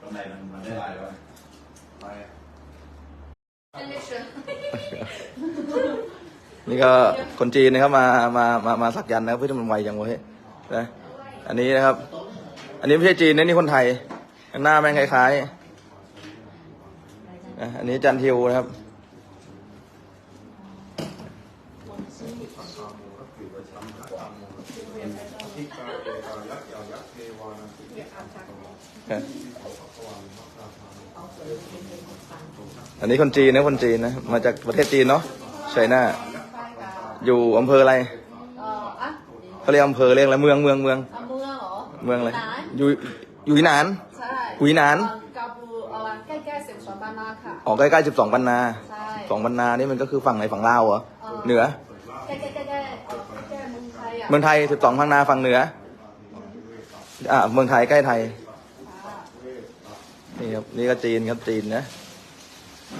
ตรงไหนมันมันได้ลายแล้วไปนี่ก็คนจีนนะครับมามามามาสักยันต์นะครับเพื่อที่มันไวจังเว้ยนะอันนี้นะครับ อันนี้ไม่ใช่จีนนะนี่คนไทยหน้าแม่งคล้ายๆนะอันนี้จันทิวนะครับ อันนี้คนจีนนะคนจีนนะ มาจากประเทศจีนเนาะไชน่าอยู่อำเภออะไรเอ่ออะเขาเรียกอำเภอเรียกอะไรเมืองเมืองเมืองอะเมืองเหรอเมืองอะไรหนานอยู่อยู่ที่หนานใช่หุยหนานเอ่อกาบูเอ่อใกล้ๆเสียงสวนบ้านนาค่ะออกใกล้ๆสิบสองปันนาใช่สองปันนานี่มันก็คือฝั่งไหนฝั่งลาวเหรอเออเหนือ เมืองไทยสิบสองพันนาฝั่งเหนือ อ่า เมืองไทยใกล้ไทย นี่ครับ นี่ก็จีนครับจีนนะ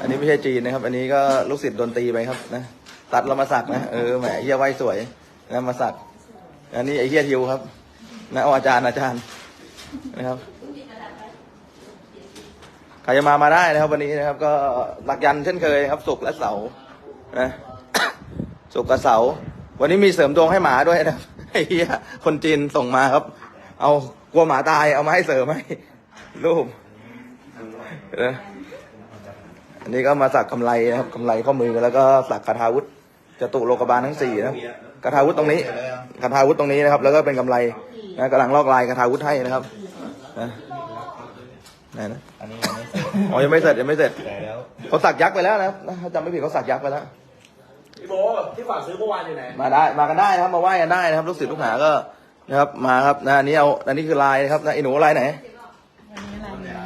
อันนี้ไม่ใช่จีนนะครับ อันนี้ก็ลูกศิษย์โดนตีไปครับนะ ตัดเรามาสักนะ เออ แหมเฮียไว้สวยนะมาสัก อันนี้ไอเฮียทิวครับ นะอาจารย์อาจารย์นะครับใครจะมามาได้นะครับ วันนี้นะครับ ก็หลักยันเช่นเคยครับศุกร์และเสาร์นะศุกร์กับเสาร์ วันนี้มีเสริมดวงให้หมาด้วยนะครับไอ้เหี้ยคนจีนส่งมาครับ เอากลัวหมาตายเอามาให้เสริมให้รูปนะอันนี้ก็มาสักกำไรนะครับกำไรข้อมือแล้วก็สักคาถาวุธจตุโลกบาลทั้งสี่นะครับคาถาวุธตรงนี้คาถาวุธตรงนี้นะครับ แล้วก็เป็นกำไรนะกำลังลอกลายคาถาวุธให้นะครับนะไหนนะอันนี้ยังไม่เสร็จอ๋อยังไม่เสร็จยังไม่เสร็จแต่แล้วเขาสักยักษ์ไปแล้วนะครับถ้าจำไม่ผิดเขาสักยักษ์ไปแล้ว พี่โบที่ฝากซื้อเมื่อวานอยู่ไหนมาได้มากันได้นะครับมาไหว้กันได้นะครับลูกศิษย์ลูกหาก็นะครับมาครับนะอันนี้เอาอันนี้คือลายนะครับนะไอ้หนูลายไหน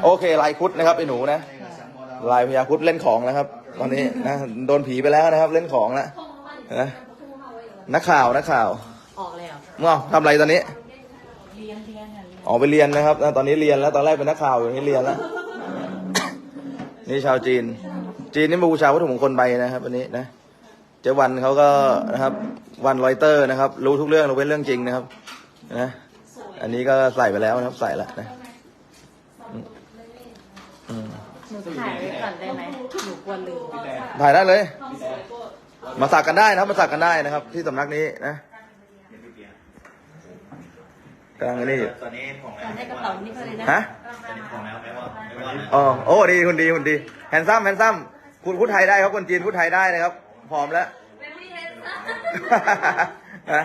โอเคลายคุดนะครับไอ้หนูนะลายพญาคุดเล่นของนะครับ ตอนนี้นะโดนผีไปแล้วนะครับ เล่นของแล้วนะนักข่าวนักข่าวออกแล้วเมื่อทำอะไรตอนนี้เรียนเรียนอะออกไปเรียนนะครับนะตอนนี้เรียนแล้วตอนแรกเป็นนักข่าวอยู่นี่เรียนแล้วนี่ชาวจีน จีนนี่มาบูชาวัตถุมงคลไปนะครับวันนี้นะ เจ้าวันเขาก็นะครับวันรอยเตอร์นะครับ รู้ทุกเรื่องรู้เป็นเรื่องจริงนะครับนะอันนี้ก็ใส่ไปแล้วนะครับ ใส่ละนะอืมอืมหนูถ่ายไว้ก่อนได้ไหมหนูกลัวลืมถ่ายได้เลย มาสักกันได้นะครับ มาสักกันได้นะครับ ที่สำนักนี้นะกำลังอันนี่ตอนนี้ของแล้วได้กระเป๋านี่ก็เลยนะฮะตอนนี้ของแล้วไม่ว่าไม่ว่านะ อ๋อโอ้ดีคุณดีคุณดีแฮนซัมแฮนซัมคุณพูดไทยได้ครับคนจีนพูดไทยได้นะครับ พร้อมแล้วนะ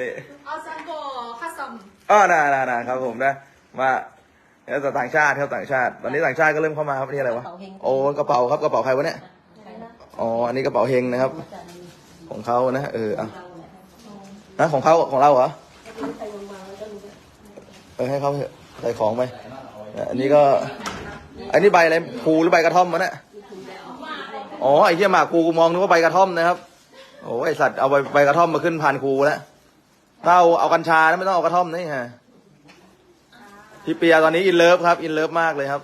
นี่เอาซังโกคัสซัมอ๋อน่าน่าน่าครับผมนะ มาแล้วแต่ต่างชาติครับต่างชาติ ตอนนี้ต่างชาติก็เริ่มเข้ามาครับนี่อะไรวะ โอ้กระเป๋าครับกระเป๋าใครวะเนี่ย อ๋อ อันนี้กระเป๋าเฮงนะครับ ของเขานะ เอออะนะของเขาของเราเหรอ เออให้เขาเถอะใส่ของไปนะอันนี้ก็ อันนี้ใบอะไรภูหรือใบกระท่อมวะเนี่ย อ๋อไอ้เหี้ยหมากภูกูมองนึกว่าใบกระท่อมนะครับโอ้ไอสัตว์เอาใบใบกระท่อมมาขึ้นพานครูแล้วถ้าเอาเอากัญชานะไม่ต้องเอากระท่อมนี่ฮะพี่เปียตอนนี้อินเลิฟครับ อินเลิฟมากเลยครับ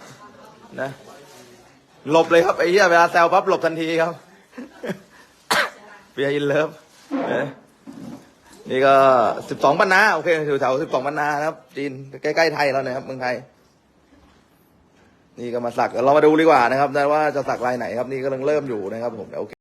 นะหลบเลยครับไอ้เหี้ยเวลาแซวปั๊บหลบทันทีครับ เปียอินเลิฟนี่ก็สิบสองปันนาโอเคแถวสิบสองปันนานะครับจีนใกล้ๆไทยแล้วนะครับเมืองไทย นี่ก็มาสักเรามาดูดีกว่านะครับว่าจะสักลายไหนครับนี่กำลังเริ่มอยู่นะครับผมโอเค